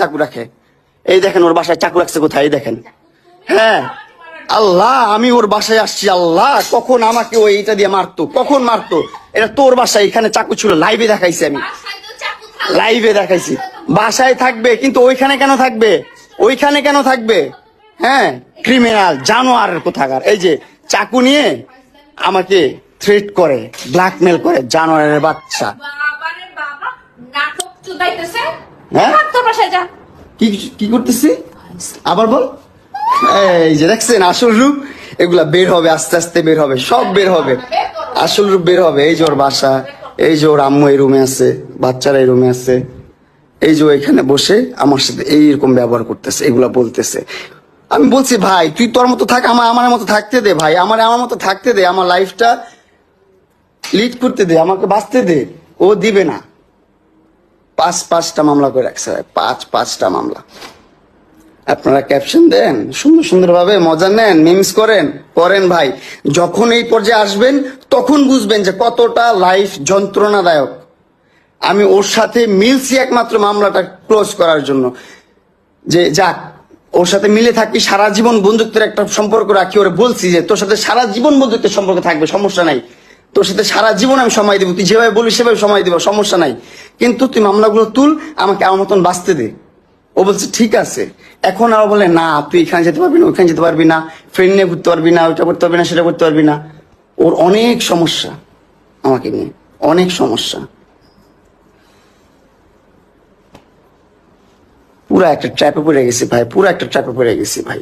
চাকু রাখে। এই দেখেন ওর বাসায় চাকু রাখছে কোথায়? এই দেখেন। হ্যাঁ। আল্লাহ আমি ওর বাসায় আসছি আল্লাহ কখন আমাকে ওই এটা দিয়ে মারতো? কখন মারতো? এটা তোর বাসায় এখানে চাকু ছিল লাইভে দেখাইছি আমি। লাইভে দেখাইছি। বাসায় থাকবে কিন্তু ওইখানে কেন থাকবে? ওইখানে কেন থাকবে? হ্যাঁ। ক্রিমিনাল জানোয়ার কোথাকার। এই যে চাকু নিয়ে আমাকে থ্রেট করে ব্ল্যাকমেল করে জানোয়ারের বাচ্চা। বাবা নাটক চুদাইতেছে। হ্যাঁ? তোর বাসায় যা। কি কি করতেছি? আবার বল। এই যে দেখছেন আসল রূপ এগুলা বের হবে আস্তে আস্তে বের হবে সব বের হবে। আসল রূপ বের হবে। এই যে ওর বাসা এই যে ওর আম্মু এই রুমে আছে বাচ্চারা এই রুমে আছে। এই যে এখানে বসে আমার সাথে এইরকম ব্যবহার করতেছে এগুলা বলতেছে। আমি বলছি ভাই তুই তোর মতো থাক আমার আমার মতো থাকতে দে ভাই। আমার আমার মতো থাকতে দে আমার লাইফটা লিড করতে দে আমাকে বাঁচতে দে। ও দিবে না। পাঁচ পাঁচটা মামলা করে রাখছে ভাই, পাঁচ পাঁচটা মামলা। আপনারা ক্যাপশন দেন, সুন্দর সুন্দর ভাবে মজা নেন মিমস করেন করেন ভাই। যখন এই পর্যায়ে আসবেন, তখন বুঝবেন যে কতটা লাইফ যন্ত্রণাদায়ক। আমি ওর সাথে মিলছি একমাত্র মামলাটা ক্লোজ করার জন্য। যে, যাক, ওর সাথে মিলে থাকি, সারা জীবন বন্ধুত্বের একটা সম্পর্ক রাখি, ওরে বলছি যে তোর সাথে সারা জীবন বন্ধুত্বের সম্পর্ক থাকবে, সমস্যা নাই। তোর সাথে সারা জীবন আমি সময় দেবো। তুই যেভাবে বলিস, সেভাবে সময় দিব, সমস্যা নাই। কিন্তু তুই মামলাগুলো তুল, আমাকে আমার মতন বাঁচতে দে। ও বলছে, ঠিক আছে। এখন আর বলে, না, তুই এখানে যেতে পারবি না ওইখানে যেতে পারবি না। ফ্রেন্ড নিয়ে ঘুরতে পারবি না, ওইটা করতে পারবি না, সেটা করতে পারবি না। ওর অনেক সমস্যা আমাকে নিয়ে। অনেক সমস্যা। পুরা একটা ট্র্যাপে পড়ে গেছি ভাই, পুরো একটা ট্র্যাপে পড়ে গেছি ভাই।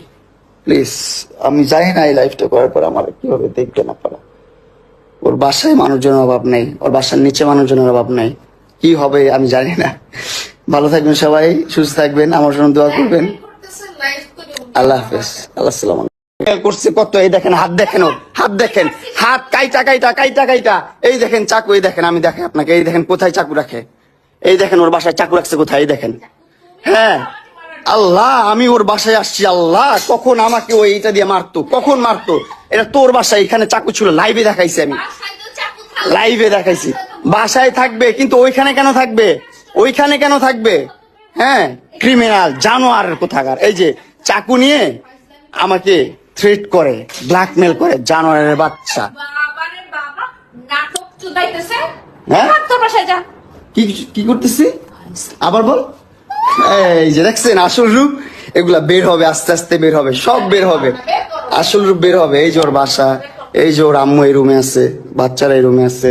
প্লিজ আমি জানি না এই লাইফটা করার পর আমার কীভাবে দেখবে না পারা ওর বাসায় মানুষজনের অভাব নেই, ওর বাসার নিচে মানুষজনের অভাব নেই। কি হবে আমি জানি না। ভালো থাকবেন সবাই, সুস্থ থাকবেন, আমার জন্য দোয়া করবেন। আল্লাহ হাফেজ। আল্লাহ সালাম করছে কত? এই দেখেন, হাত দেখেন ওর হাত দেখেন। হাত কাইটা কাইটা কাইটা কাইটা। এই দেখেন, চাকু, এই দেখেন, আমি দেখেন আপনাকে। এই দেখেন, কোথায় চাকু রাখে? এই দেখেন, ওর বাসায় চাকু রাখছে কোথায়? এই দেখেন। হ্যাঁ। আল্লাহ আমি ওর বাসায় আসছি আল্লাহ কখন আমাকে ওই এটা দিয়ে মারতো কখন মারতো? এটা তোর বাসায় এখানে চাকু ছিল লাইভে দেখাইছি আমি। লাইভে দেখাইছি। বাসায় থাকবে কিন্তু ওইখানে কেন থাকবে? ওইখানে কেন থাকবে? হ্যাঁ ক্রিমিনাল জানোয়ার কোথাকার। এই যে চাকু নিয়ে আমাকে থ্রেট করে ব্ল্যাকমেল করে জানোয়ারের বাচ্চা। হ্যাঁ? কি কি করতেছি? আবার বল। এই যে দেখছেন, আসল রূপ, এগুলা বের হবে, আস্তে আস্তে বের হবে, সব বের হবে। আসল রূপ বের হবে। এই যে ওর বাসা, এই যে ওর আম্মু এই রুমে আছে, বাচ্চারা এই রুমে আছে।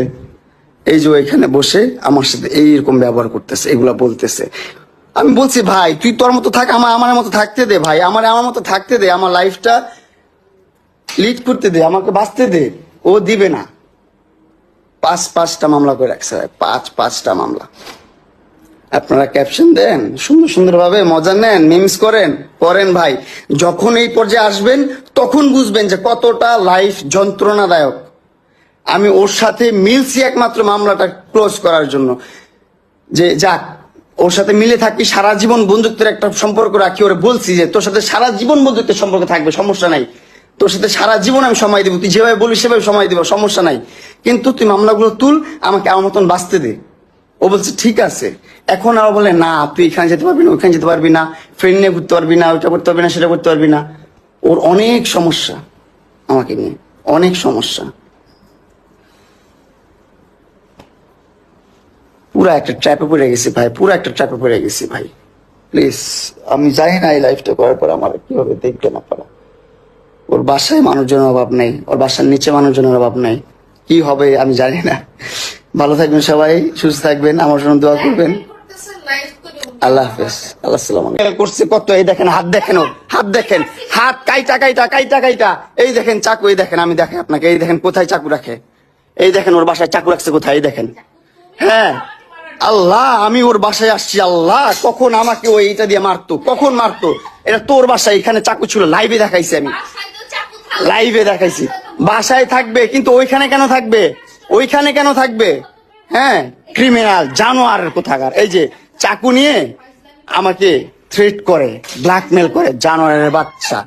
এই যে এখানে বসে আমার সাথে এইরকম ব্যবহার করতেছে, এগুলা বলতেছে। আমি বলছি, ভাই, তুই তোর মতো থাক, আমার আমার মতো থাকতে দে, ভাই। আমার আমার মতো থাকতে দে, আমার লাইফটা লিড করতে দে, আমাকে বাঁচতে দে। ও দিবে না। পাঁচ, পাঁচটা মামলা করে রাখছে, ভাই। পাঁচ, পাঁচটা মামলা। আপনারা ক্যাপশন দেন, সুন্দর সুন্দর ভাবে মজা নেন মিমস করেন করেন ভাই। যখন এই পর্যায়ে আসবেন, তখন বুঝবেন যে কতটা লাইফ যন্ত্রণাদায়ক। আমি ওর সাথে মিলছি একমাত্র মামলাটা ক্লোজ করার জন্য। যে যাক, ওর সাথে মিলে থাকি, সারা জীবন বন্ধুত্বের একটা সম্পর্ক রাখি, ওরে বলছি যে তোর সাথে সারা জীবন বন্ধুত্বের সম্পর্ক থাকবে, সমস্যা নাই। তোর সাথে সারা জীবন আমি সময় দিব, তুই যেভাবে বলিস সেভাবে সময় দিব, সমস্যা নাই। কিন্তু তুই মামলাগুলো তুল, আমাকে আমার মতন বাঁচতে দে। ও বলছে, ঠিক আছে। এখন আর বলে, না, তুই এখানে যেতে পারবি না, ওইখানে যেতে পারবি না ফ্রেন্ড নিয়ে ঘুরতে পারবি না, ওইটা করতে পারবি না, সেটা করতে পারবি না। ওর অনেক সমস্যা আমাকে নিয়ে, অনেক সমস্যা। পুরো একটা ট্র্যাপে পড়ে গেছি ভাই, পুরো একটা ট্র্যাপে পড়ে গেছি ভাই। প্লিজ আমি জানি না এই লাইফটা করার পর আমার কি হবে দেখবে না পারা ওর বাসায় মানুষজনের অভাব নেই, ওর বাসার নিচে মানুষজনের অভাব নেই। কি হবে আমি জানি না। ভালো থাকবেন সবাই, সুস্থ থাকবেন, আমার জন্য দোয়া করবেন। আল্লাহ কত? এই দেখেন, হাত দেখেন হাত দেখেন। হাত এই দেখেন চাকু দেখেন, আমি আপনাকে। এই দেখেন, কোথায় চাকু রাখে? এই দেখেন, ওর বাসায় চাকু রাখছে কোথায়? দেখেন। হ্যাঁ। আল্লাহ, আমি ওর বাসায় আসছি, আল্লাহ। কখন আমাকে ওই এটা দিয়ে মারতো? কখন মারতো? এটা তোর বাসায়, এখানে চাকু ছিল, লাইভে দেখাইছি আমি। লাইভে দেখাইছি। বাসায় থাকবে, কিন্তু ওইখানে কেন থাকবে? ওইখানে কেন থাকবে? হ্যাঁ? ক্রিমিনাল জানোয়ারের কোথাকার। এই যে চাকু নিয়ে আমাকে থ্রেট করে ব্ল্যাকমেল করে জানোয়ারের বাচ্চা।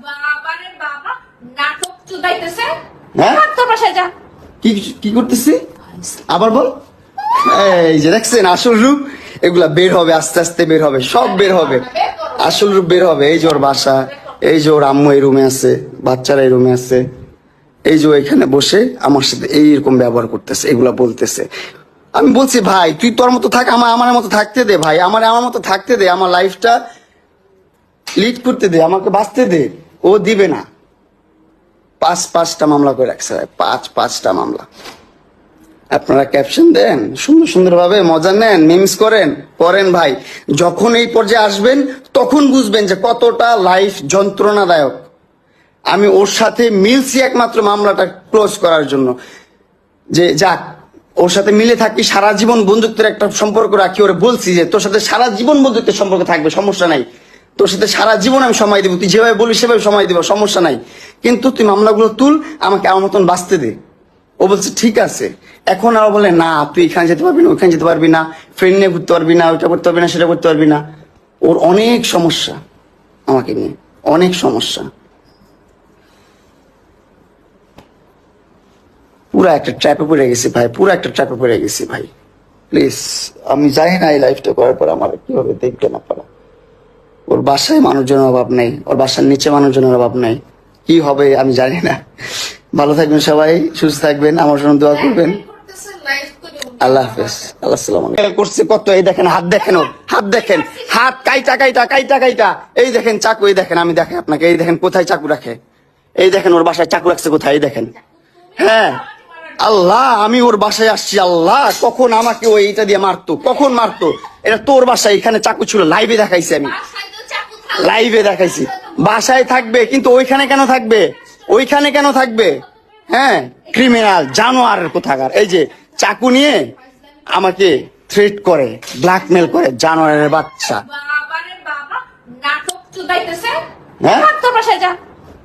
হ্যাঁ? কি কি করতেছি? আবার বল। এই যে দেখছেন আসল রূপ এগুলা বের হবে আস্তে আস্তে বের হবে সব বের হবে। আসল রূপ বের হবে। এই যে ওর বাসা এই যে ওর আম্মু এই রুমে আছে বাচ্চারা এই রুমে আছে। এই যে এখানে বসে আমার সাথে এইরকম ব্যবহার করতেছে এগুলা বলতেছে। আমি বলছি, ভাই, তুই তোর মতো থাক, আমার আমার মতো থাকতে দে, ভাই। আমার আমার মতো থাকতে দে, আমার লাইফটা লিড করতে দে, আমাকে বাঁচতে দে। ও দিবে না। পাঁচ পাঁচটা মামলা করে রাখছে পাঁচ পাঁচটা মামলা। আপনারা ক্যাপশন দেন, সুন্দর সুন্দর ভাবে মজা নেন মিমস করেন করেন ভাই। যখন এই পর্যায়ে আসবেন, তখন বুঝবেন যে কতটা লাইফ যন্ত্রণাদায়ক। আমি ওর সাথে মিলছি একমাত্র মামলাটা ক্লোজ করার জন্য। যে যাক ওর সাথে মিলে থাকি, সারা জীবন বন্ধুত্বের একটা সম্পর্ক রাখি, ওরে বলছি যে তোর সাথে সারা জীবন বন্ধুত্বের সম্পর্ক থাকবে, সমস্যা নাই। তোর সাথে সারা জীবন আমি সময় দিব, তুই যেভাবে বলিস সেভাবে সময় দিব, সমস্যা নাই। কিন্তু তুই মামলাগুলো তুল, আমাকে আমার মতন বাঁচতে দে। ও বলছে, ঠিক আছে। এখন আর বলে, না, তুই এখানে যেতে পারবি না ওইখানে যেতে পারবি না ফ্রেন্ড নিয়ে ঘুরতে পারবি না, ওইটা করতে পারবি না, সেটা করতে পারবি না। ওর অনেক সমস্যা আমাকে নিয়ে, অনেক সমস্যা। পুরো একটা ট্র্যাপে পড়ে গেছি ভাই, পুরো একটা ট্র্যাপে পড়ে গেছি ভাই। প্লিজ আমি জানি না এই লাইফটা করার পর আমার কীভাবে দেখতে না পারা ওর বাসায় মানুষজনের অভাব নেই, ওর বাসার নিচে মানুষজনের অভাব নেই। কি হবে আমি জানি না। ভালো থাকবেন সবাই, সুস্থ থাকবেন, আমার জন্য দোয়া করবেন। আল্লাহ হাফেজ। আল্লাহ করছে কত? এই দেখেন, হাত দেখেন ওর, হাত দেখেন। হাত কাইটা কাইটা কাইটা কাইটা। এই দেখেন, চাকু, এই দেখেন, আমি দেখে আপনাকে। এই দেখেন, কোথায় চাকু রাখে? এই দেখেন, ওর বাসায় চাকু রাখছে কোথায়? এই দেখেন। হ্যাঁ। আল্লাহ আমি ওর বাসায় আসছি আল্লাহ কখন আমাকে ওই এইটা দিয়ে মারতো? কখন মারতো? এটা তোর বাসায় এখানে চাকু ছিল লাইভে দেখাইছি আমি। লাইভে দেখাইছি। বাসায় থাকবে কিন্তু ওইখানে কেন থাকবে? ওইখানে কেন থাকবে? হ্যাঁ ক্রিমিনাল জানোয়ারের কোথাকার। এই যে চাকু নিয়ে আমাকে থ্রেট করে ব্ল্যাকমেল করে জানোয়ারের বাচ্চা। হ্যাঁ?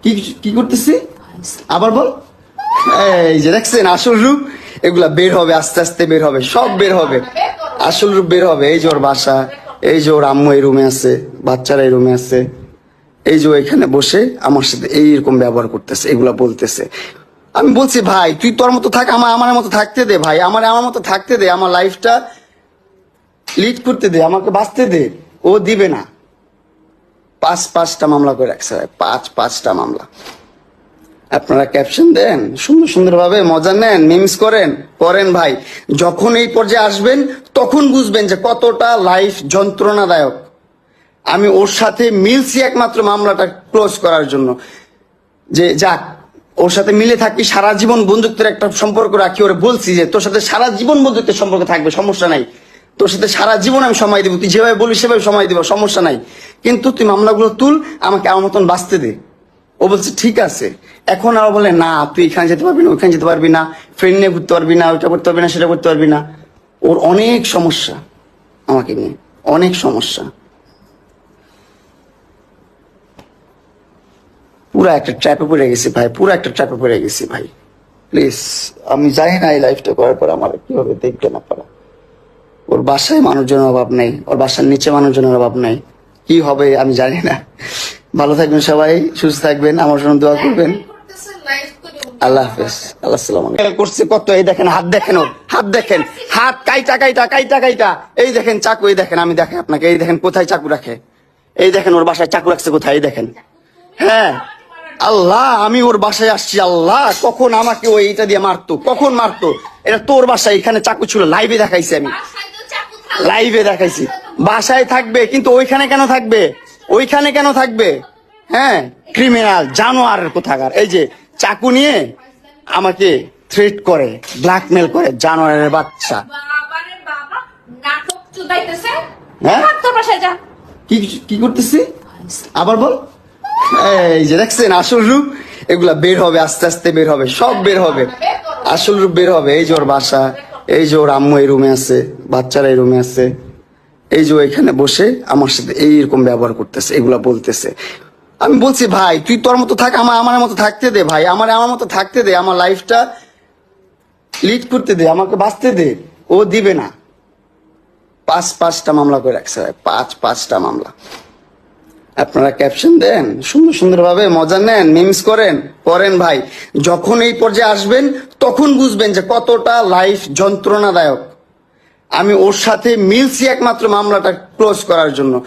কি কি করতেছি? আবার বল। এই যে দেখছেন, আসল রূপ, এগুলা বের হবে, আস্তে আস্তে বের হবে, সব বের হবে। আসল রূপ বের হবে। এই যে ওর বাসা, এই যে ওর আম্মু এই রুমে আছে, বাচ্চারা এই রুমে আছে। এই যে এখানে বসে আমার সাথে এইরকম ব্যবহার করতেছে, এগুলা বলতেছে। আমি বলছি, ভাই, তুই তোর মতো থাক, আমার আমার মতো থাকতে দে, ভাই। আমার আমার মতো থাকতে দে, আমার লাইফটা লিড করতে দে, আমাকে বাঁচতে দে। ও দিবে না। পাঁচ, পাঁচটা মামলা করে রাখছে, ভাই। পাঁচ, পাঁচটা মামলা। আপনারা ক্যাপশন দেন, সুন্দর সুন্দর ভাবে মজা নেন মিমস করেন করেন ভাই। যখন এই পর্যায়ে আসবেন, তখন বুঝবেন যে কতটা লাইফ যন্ত্রণাদায়ক। আমি ওর সাথে মিলছি একমাত্র মামলাটা ক্লোজ করার জন্য। যে যাক, ওর সাথে মিলে থাকি, সারা জীবন বন্ধুত্বের একটা সম্পর্ক রাখি, ওরে বলছি যে তোর সাথে সারা জীবন বন্ধুত্বের সম্পর্ক থাকবে, সমস্যা নাই। তোর সাথে সারা জীবন আমি সময় দিব, তুই যেভাবে বলিস সেভাবে সময় দিব, সমস্যা নাই। কিন্তু তুই মামলাগুলো তুল, আমাকে আমার মতন বাঁচতে দে। ও বলছে, ঠিক আছে। এখন আর বলে, না, তুই এখানে যেতে পারবি না ওইখানে যেতে পারবি না ফ্রেন্ড নিয়ে ঘুরতে পারবি না, ওইটা করতে পারবি না, সেটা করতে পারবি না। ওর অনেক সমস্যা আমাকে নিয়ে, অনেক সমস্যা। পুরো একটা ট্র্যাপে পড়ে গেছি ভাই, পুরো একটা ট্র্যাপে পড়ে গেছি ভাই। প্লিজ আমি জানি না এই লাইফটা করার পর আমার কীভাবে দেখবে না পারা ওর বাসায় মানুষজনের অভাব নেই, ওর বাসার নিচে মানুষজনের অভাব নেই। কি হবে আমি জানি না। ভালো থাকবেন সবাই সুস্থ থাকবেন আমার জন্য দোয়া করবেন। আল্লাহ হাফেজ। আল্লাহ সালাম করছে কত? এই দেখেন হাত দেখেন ওর হাত দেখেন। হাত কাইটা কাইটা কাইটা কাইটা। এই দেখেন চাকু এই দেখেন আমি দেখে আপনাকে। এই দেখেন কোথায় চাকু রাখে? এই দেখেন ওর বাসায় চাকু রাখছে কোথায়? এই দেখেন। হ্যাঁ। আল্লাহ আমি ওর বাসায় আসছি আল্লাহ। কখন আমাকে ওই এইটা দিয়ে মারতো? কখন মারতো? এটা তোর বাসায় এখানে চাকু ছিল লাইভে দেখাইছি আমি। লাইভে দেখাইছি। বাসায় থাকবে কিন্তু ওইখানে কেন থাকবে? ওইখানে কেন থাকবে? হ্যাঁ ক্রিমিনাল জানোয়ারের কোথাকার। এই যে চাকু নিয়ে আমাকে থ্রেট করে ব্ল্যাকমেল করে জানোয়ারের বাচ্চা। হ্যাঁ? কি কি করতেছি? আবার বল। এই যে দেখছেন আসল রূপ এগুলা বের হবে আস্তে আস্তে বের হবে সব বের হবে। আসল রূপ বের হবে। এই যে ওর বাসা এই যে ওর আম্মু এই রুমে আছে বাচ্চারা এই রুমে আছে। এই যে এখানে বসে আমার সাথে এইরকম ব্যবহার করতেছে, এগুলা বলতেছে। আমি বলছি, ভাই, তুই তোর মতো থাক, আমার আমার মতো থাকতে দে, ভাই, আমার আমার মতো থাকতে দে, আমার লাইফটা লিড করতে দে, আমাকে বাঁচতে দে। ও দিবে না। পাঁচ, পাঁচটা মামলা করে রাখছে ভাই, পাঁচ, পাঁচটা মামলা। আপনারা ক্যাপশন দেন, সুন্দর সুন্দর ভাবে মজা নেন মিমস করেন করেন ভাই। যখন এই পর্যায়ে আসবেন, তখন বুঝবেন যে কতটা লাইফ যন্ত্রণাদায়ক আমি ওর সাথে মিলছি একমাত্র মামলাটা ক্লোজ করার জন্য।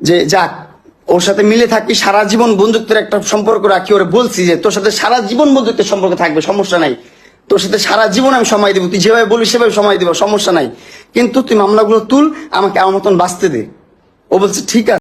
যে যাক, ওর সাথে মিলে থাকি, সারা জীবন বন্ধুত্বের একটা সম্পর্ক রাখি, ওরে বলছি যে তোর সাথে সারা জীবন বন্ধুত্বের সম্পর্ক থাকবে, সমস্যা নাই। তোর সাথে সারা জীবন আমি সময় দেবো, তুই যেভাবে বলিস সেভাবে সময় দেবো, সমস্যা নাই। কিন্তু তুই মামলাগুলো তুল, আমাকে আমার মতন বাঁচতে দে। ও বলছে, ঠিক আছে।